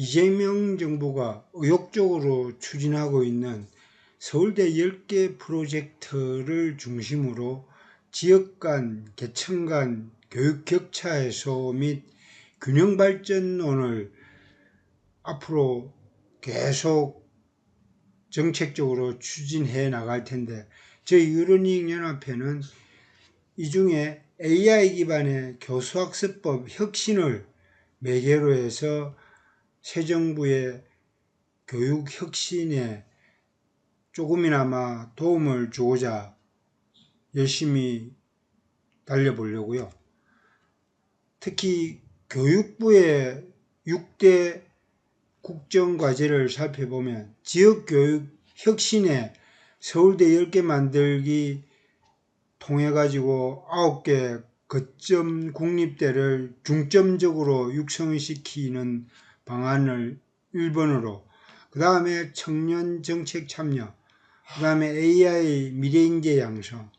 이재명 정부가 의욕적으로 추진하고 있는 서울대 10개 프로젝트를 중심으로 지역 간, 계층 간 교육 격차 해소 및 균형 발전론을 앞으로 계속 정책적으로 추진해 나갈 텐데 저희 유로닝 연합회는 이 중에 AI 기반의 교수학습법 혁신을 매개로 해서 새 정부의 교육 혁신에 조금이나마 도움을 주고자 열심히 달려보려고요. 특히 교육부의 6대 국정과제를 살펴보면 지역교육 혁신에 서울대 10개 만들기 통해 가지고 9개 거점 국립대를 중점적으로 육성시키는 방안을 1번으로 그 다음에 청년 정책 참여 그 다음에 AI 미래인재 양성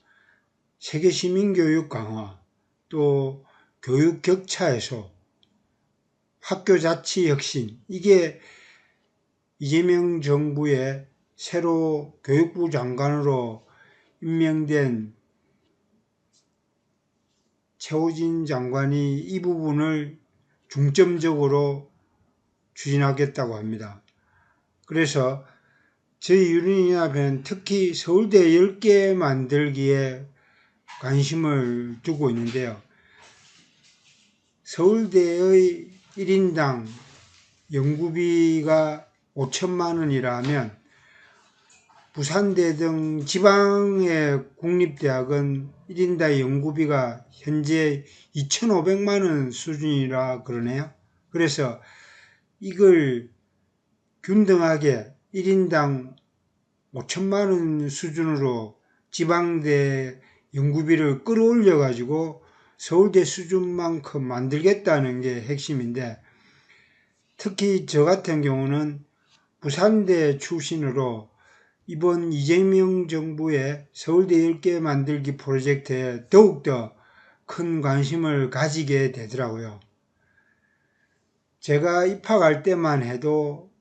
세계 시민교육 강화 또 교육 격차 해소 학교 자치 혁신 이게 이재명 정부의 새로 교육부 장관으로 임명된 최호진 장관이 이 부분을 중점적으로 추진하겠다고 합니다. 그래서 저희 유린연합회는 특히 서울대 10개 만들기에 관심을 두고 있는데요. 서울대의 1인당 연구비가 5천만 원이라면 부산대 등 지방의 국립대학은 1인당 연구비가 현재 2,500만 원 수준이라 그러네요. 그래서 이걸 균등하게 1인당 5천만 원 수준으로 지방대 연구비를 끌어올려 가지고 서울대 수준만큼 만들겠다는 게 핵심인데 특히 저 같은 경우는 부산대 출신으로 이번 이재명 정부의 서울대 10개 만들기 프로젝트에 더욱더 큰 관심을 가지게 되더라고요. 제가 입학할 때만 해도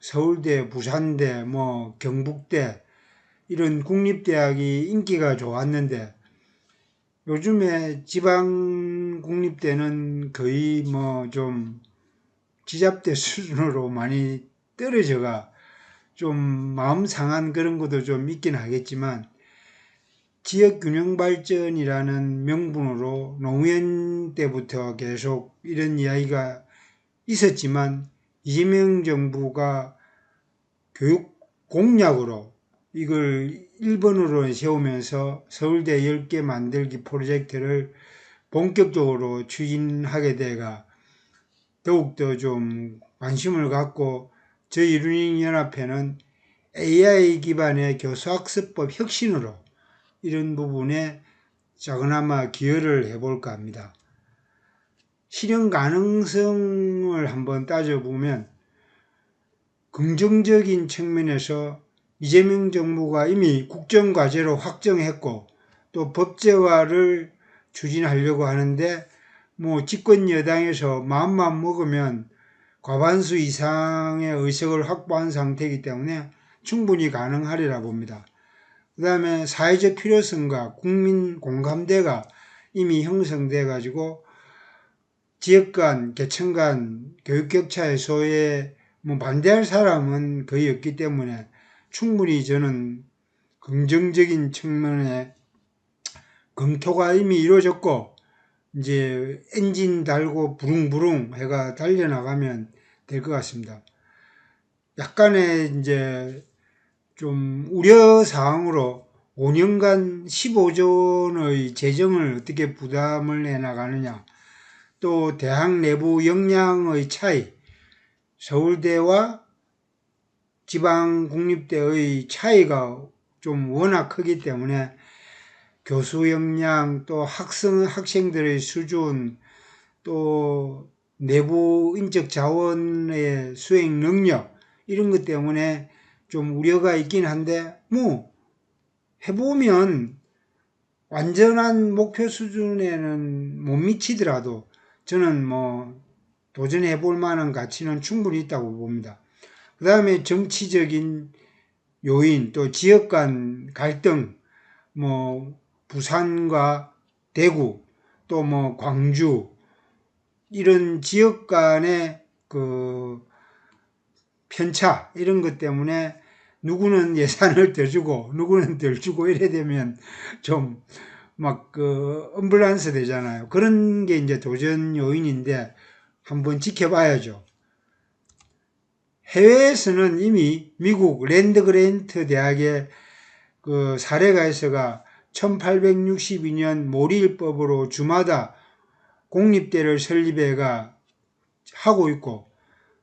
서울대, 부산대, 뭐 경북대 이런 국립대학이 인기가 좋았는데 요즘에 지방 국립대는 거의 뭐 좀 지잡대 수준으로 많이 떨어져가 좀 마음 상한 그런 것도 좀 있긴 하겠지만 지역 균형 발전이라는 명분으로 노무현 때부터 계속 이런 이야기가 있었지만 이재명 정부가 교육 공약으로 이걸 1번으로 세우면서 서울대 10개 만들기 프로젝트를 본격적으로 추진하게 돼가 더욱더 좀 관심을 갖고 저희 루닝 연합회는 AI 기반의 교수학습법 혁신으로 이런 부분에 작은아마 기여를 해볼까 합니다. 실현 가능성을 한번 따져보면 긍정적인 측면에서 이재명 정부가 이미 국정과제로 확정했고 또 법제화를 추진하려고 하는데 뭐 집권 여당에서 마음만 먹으면 과반수 이상의 의석을 확보한 상태이기 때문에 충분히 가능하리라 봅니다. 그 다음에 사회적 필요성과 국민 공감대가 이미 형성돼 가지고 지역 간, 계층 간 교육 격차 해소에 뭐 반대할 사람은 거의 없기 때문에 충분히 저는 긍정적인 측면에 검토가 이미 이루어졌고 이제 엔진 달고 부릉부릉 해가 달려나가면 될 것 같습니다. 약간의 이제 좀 우려 사항으로 5년간 15조 원의 재정을 어떻게 부담을 해 나가느냐 또 대학 내부 역량의 차이 서울대와 지방 국립대의 차이가 좀 워낙 크기 때문에 교수 역량 또 학생 학생들의 수준 또 내부 인적 자원의 수행 능력 이런 것 때문에 좀 우려가 있긴 한데 뭐 해보면 완전한 목표 수준에는 못 미치더라도 저는 뭐 도전해 볼 만한 가치는 충분히 있다고 봅니다. 그 다음에 정치적인 요인, 또 지역 간 갈등, 뭐, 부산과 대구, 또 뭐, 광주, 이런 지역 간의 그 편차, 이런 것 때문에 누구는 예산을 더 주고, 누구는 덜 주고 이래 되면 좀 막그 엄블란스 되잖아요. 그런 게 이제 도전 요인인데 한번 지켜봐야죠. 해외에서는 이미 미국 랜드 그랜트 대학의 그 사례가 있어가 1862년 모리일법으로 주마다 공립대를 설립해가 하고 있고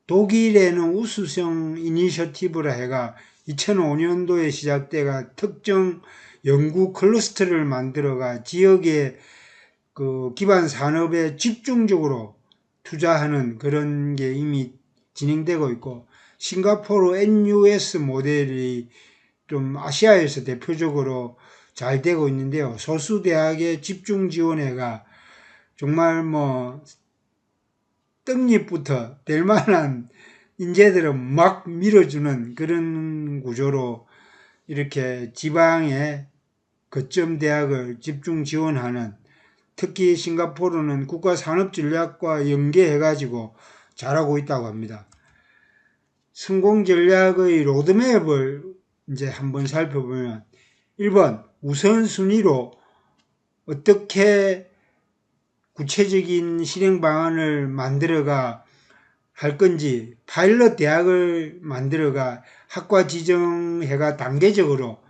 독일에는 우수성 이니셔티브라 해가 2005년도에 시작돼가 특정 연구 클러스터를 만들어가 지역의 그 기반 산업에 집중적으로 투자하는 그런 게 이미 진행되고 있고 싱가포르 NUS 모델이 좀 아시아에서 대표적으로 잘 되고 있는데요. 소수 대학의 집중 지원회가 정말 뭐 떡잎부터 될 만한 인재들을 막 밀어주는 그런 구조로 이렇게 지방의 거점 대학을 집중 지원하는 특히 싱가포르는 국가 산업 전략과 연계해 가지고 잘하고 있다고 합니다. 성공 전략의 로드맵을 이제 한번 살펴보면 1번 우선순위로 어떻게 구체적인 실행 방안을 만들어가 할 건지 파일럿 대학을 만들어가 학과 지정해가 단계적으로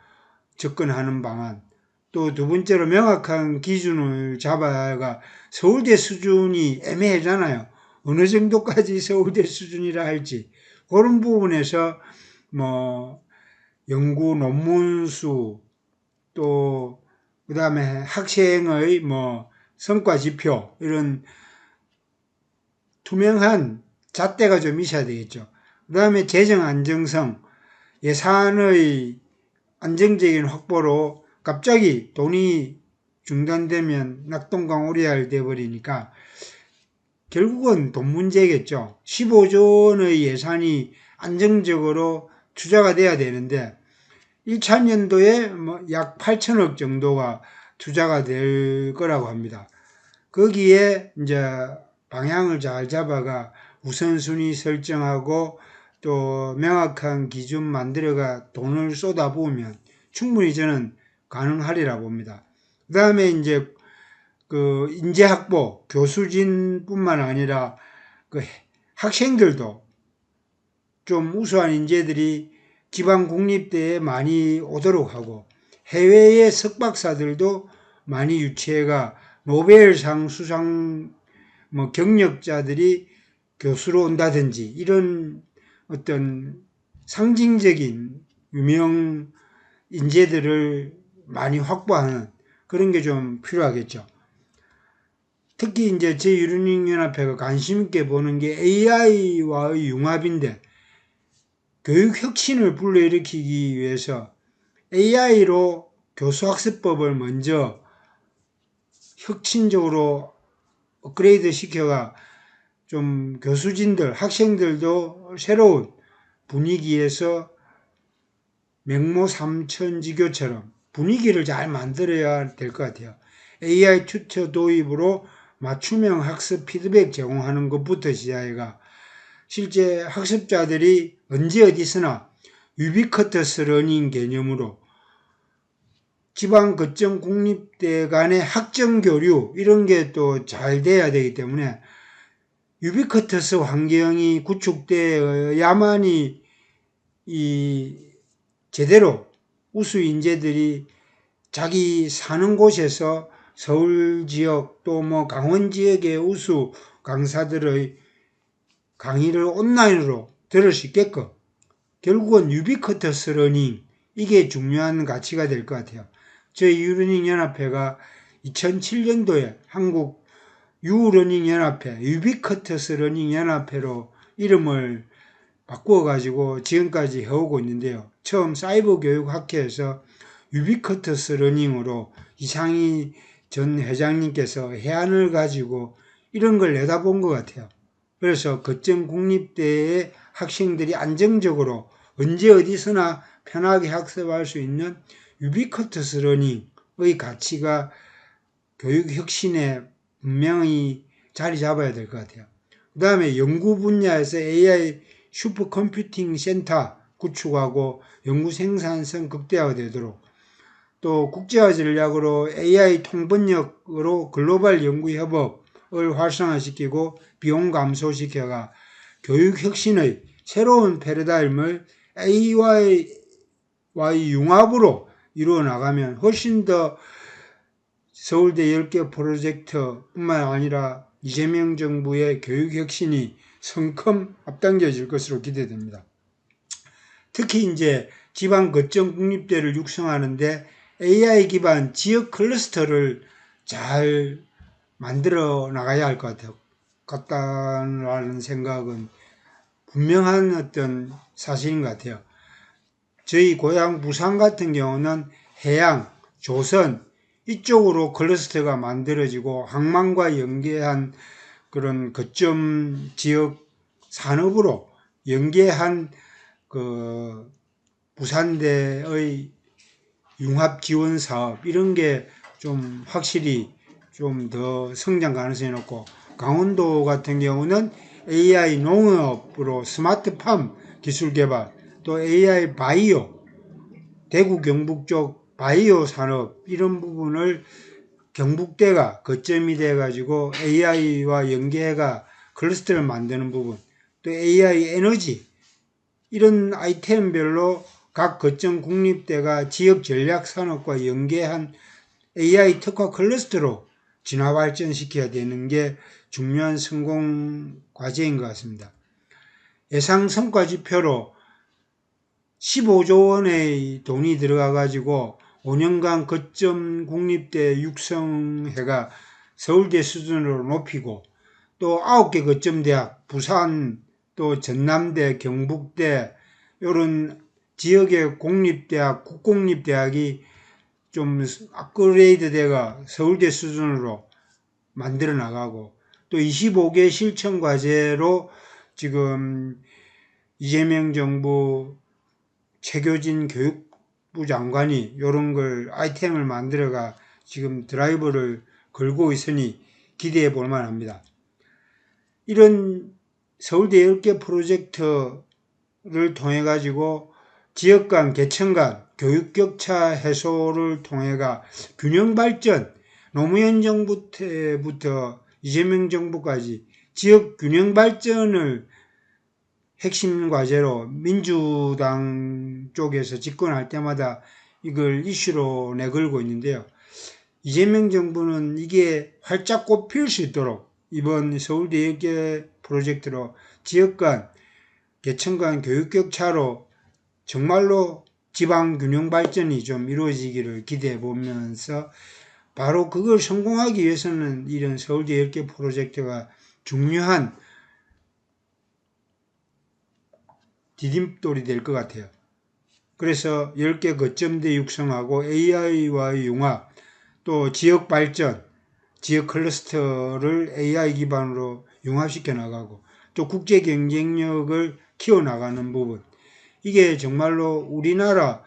접근하는 방안 또 두 번째로 명확한 기준을 잡아가 서울대 수준이 애매하잖아요. 어느 정도까지 서울대 수준이라 할지 그런 부분에서 뭐 연구 논문 수 또 그다음에 학생의 뭐 성과 지표 이런 투명한 잣대가 좀 있어야 되겠죠. 그 다음에 재정 안정성 예산의 안정적인 확보로 갑자기 돈이 중단되면 낙동강 오리알 돼버리니까 결국은 돈 문제겠죠. 15조 원의 예산이 안정적으로 투자가 돼야 되는데 1차 년도에 뭐 약 8천억 정도가 투자가 될 거라고 합니다. 거기에 이제 방향을 잘 잡아가 우선순위 설정하고 또 명확한 기준 만들어가 돈을 쏟아부으면 충분히 저는 가능하리라 봅니다. 그 다음에 이제 그 인재 확보, 교수진뿐만 아니라 그 학생들도 좀 우수한 인재들이 지방 국립대에 많이 오도록 하고 해외의 석박사들도 많이 유치해가 노벨상 수상 뭐 경력자들이 교수로 온다든지 이런 어떤 상징적인 유명 인재들을 많이 확보하는 그런 게 좀 필요하겠죠. 특히 이제 제1운영연합회가 관심 있게 보는 게 AI와의 융합인데 교육 혁신을 불러일으키기 위해서 AI로 교수학습법을 먼저 혁신적으로 업그레이드 시켜가 좀 교수진들, 학생들도 새로운 분위기에서 맹모 삼천지교처럼 분위기를 잘 만들어야 될 것 같아요. AI 튜터 도입으로 맞춤형 학습 피드백 제공하는 것부터 시작해가 실제 학습자들이 언제 어디서나 유비커터스 러닝 개념으로 지방 거점 국립대 간의 학점 교류 이런 게 또 잘 돼야 되기 때문에 유비커터스 환경이 구축되어야만이 이 제대로 우수 인재들이 자기 사는 곳에서 서울 지역 또 뭐 강원 지역의 우수 강사들의 강의를 온라인으로 들을 수 있게끔 결국은 유비커터스 러닝 이게 중요한 가치가 될 것 같아요. 저희 유러닝 연합회가 2007년도에 한국 유러닝 연합회, 유비커터스 러닝 연합회로 이름을 바꾸어 가지고 지금까지 해오고 있는데요. 처음 사이버 교육 학회에서 유비커터스 러닝으로 이상희 전 회장님께서 해안을 가지고 이런 걸 내다본 것 같아요. 그래서 거점 국립대의 학생들이 안정적으로 언제 어디서나 편하게 학습할 수 있는 유비쿼터스 러닝의 가치가 교육 혁신에 분명히 자리 잡아야 될 것 같아요. 그 다음에 연구 분야에서 AI 슈퍼컴퓨팅 센터 구축하고 연구 생산성 극대화되도록 또 국제화 전략으로 AI 통번역으로 글로벌 연구 협업을 활성화시키고 비용 감소시켜가 교육 혁신의 새로운 패러다임을 AI와의 융합으로 이루어 나가면 훨씬 더 서울대 10개 프로젝트뿐만 아니라 이재명 정부의 교육 혁신이 성큼 앞당겨질 것으로 기대됩니다. 특히 이제 지방 거점 국립대를 육성하는데 AI 기반 지역 클러스터를 잘 만들어 나가야 할 것 같아요. 같다는 생각은 분명한 어떤 사실인 것 같아요. 저희 고향 부산 같은 경우는 해양, 조선 이쪽으로 클러스터가 만들어지고 항만과 연계한 그런 거점 지역 산업으로 연계한 그 부산대의 융합 지원 사업 이런 게 좀 확실히 좀 더 성장 가능성이 높고 강원도 같은 경우는 AI 농업으로 스마트팜 기술 개발 또 AI 바이오 대구 경북 쪽 바이오 산업 이런 부분을 경북대가 거점이 돼 가지고 AI와 연계가 클러스터를 만드는 부분 또 AI 에너지 이런 아이템별로 각 거점 국립대가 지역 전략 산업과 연계한 AI 특화 클러스터로 진화 발전시켜야 되는 게 중요한 성공 과제인 것 같습니다. 예상 성과 지표로 15조 원의 돈이 들어가 가지고 5년간 거점 국립대 육성회가 서울대 수준으로 높이고 또 9개 거점 대학 부산 또 전남대 경북대 이런 지역의 공립대학 국공립대학이 좀 업그레이드 돼가 서울대 수준으로 만들어 나가고 또 25개 실천 과제로 지금 이재명 정부 최교진 교육부 장관이 이런 걸 아이템을 만들어가 지금 드라이브를 걸고 있으니 기대해 볼 만합니다. 이런 서울대 10개 프로젝트를 통해 가지고 지역 간, 계층 간 교육 격차 해소를 통해가 균형 발전 노무현 정부 때부터 이재명 정부까지 지역 균형 발전을 핵심 과제로 민주당 쪽에서 집권할 때마다 이걸 이슈로 내걸고 있는데요. 이재명 정부는 이게 활짝 꽃필 수 있도록 이번 서울대 10개 프로젝트로 지역 간, 계층 간 교육 격차로 정말로 지방 균형 발전이 좀 이루어지기를 기대해 보면서 바로 그걸 성공하기 위해서는 이런 서울대 10개 프로젝트가 중요한 디딤돌이 될 것 같아요. 그래서 10개 거점대 육성하고 AI와의 융합, 또 지역 발전, 지역 클러스터를 AI 기반으로 융합시켜 나가고 또 국제 경쟁력을 키워 나가는 부분. 이게 정말로 우리나라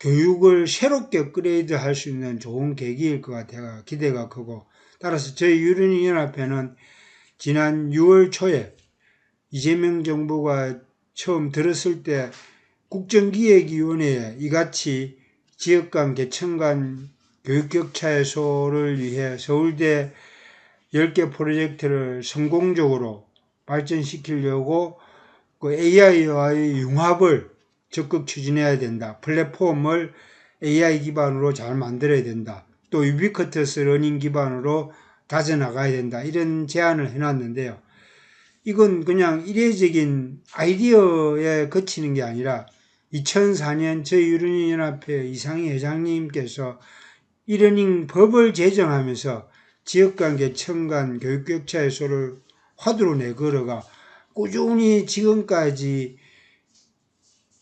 교육을 새롭게 업그레이드 할 수 있는 좋은 계기일 것 같아가 기대가 크고 따라서 저희 유린이 연합회는 지난 6월 초에 이재명 정부가 처음 들었을 때 국정기획위원회에 이같이 지역 간 계층 간 교육 격차 해소를 위해 서울대 10개 프로젝트를 성공적으로 발전시키려고 그 AI와의 융합을 적극 추진해야 된다. 플랫폼을 AI 기반으로 잘 만들어야 된다. 또 유비쿼터스 러닝 기반으로 다져나가야 된다. 이런 제안을 해놨는데요. 이건 그냥 이례적인 아이디어에 그치는 게 아니라 2004년 저희 유르니연합회 이상희 회장님께서 이러닝 법을 제정하면서 지역관계, 청간, 교육격차 해소를 화두로 내걸어가 꾸준히 지금까지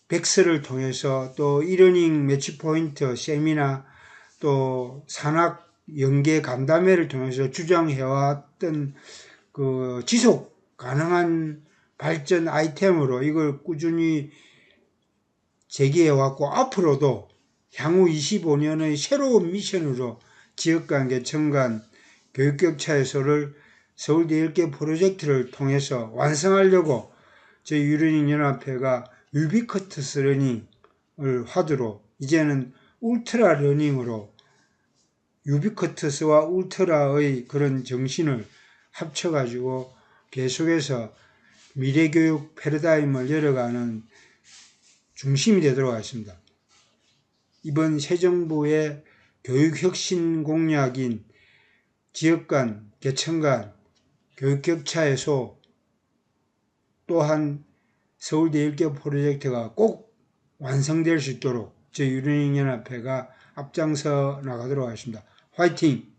백서를 통해서 또 이러닝 매치포인트 세미나 또 산학 연계 간담회를 통해서 주장해왔던 그 지속 가능한 발전 아이템으로 이걸 꾸준히 제기해 왔고 앞으로도 향후 25년의 새로운 미션으로 지역간 개천간 교육격차 해소를 서울대 10개 프로젝트를 통해서 완성하려고 저희 유르닝 연합회가 유비커트스 러닝을 화두로 이제는 울트라 러닝으로 유비커트스와 울트라의 그런 정신을 합쳐가지고 계속해서 미래교육 패러다임을 열어가는 중심이 되도록 하겠습니다. 이번 새 정부의 교육혁신 공약인 지역 간, 개천 간, 교육 격차 해소, 또한 서울대 1개 프로젝트가 꼭 완성될 수 있도록 저희 유르닝연합회가 앞장서 나가도록 하겠습니다. 화이팅!